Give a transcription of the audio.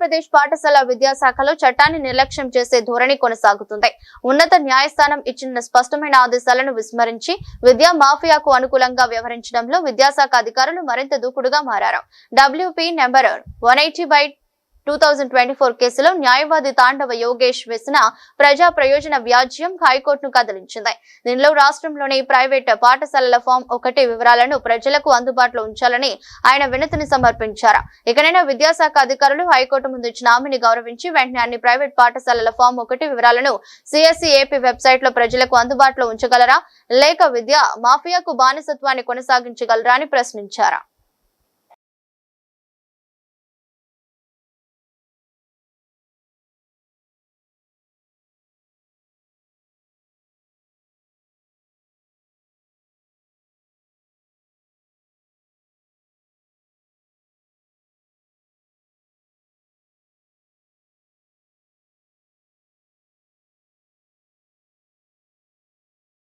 ఆంధ్రప్రదేశ్ పాఠశాల విద్యాశాఖలో చట్టాన్ని నిర్లక్ష్యం చేసే ధోరణి కొనసాగుతుంది. ఉన్నత న్యాయస్థానం ఇచ్చిన స్పష్టమైన ఆదేశాలను విస్మరించి విద్యా మాఫియాకు అనుకూలంగా వ్యవహరించడంలో విద్యాశాఖ అధికారులు మరింత దూకుడుగా మారారు. WP number one eighty by two thousand twenty four కేసులో న్యాయవాది తాండవ యోగేష్ వేసిన ప్రజా ప్రయోజన వ్యాజ్యం హైకోర్టును కదిలించింది. దీనిలో రాష్ట్రంలోని ప్రైవేట్ పాఠశాలల ఫామ్ ఒకటి వివరాలను ప్రజలకు అందుబాటులో ఉంచాలని ఆయన వినతిని సమర్పించారు. ఇకనైనా విద్యాశాఖ అధికారులు హైకోర్టు ముందు ఇచ్చిన హామీని గౌరవించి వెంటనే అన్ని ప్రైవేట్ పాఠశాలల ఫామ్ ఒకటి వివరాలను సిఎస్సి ఏపీ వెబ్సైట్లో ప్రజలకు అందుబాటులో ఉంచగలరా? లేక విద్య మాఫియాకు బానిసత్వాన్ని కొనసాగించగలరా అని ప్రశ్నించారు.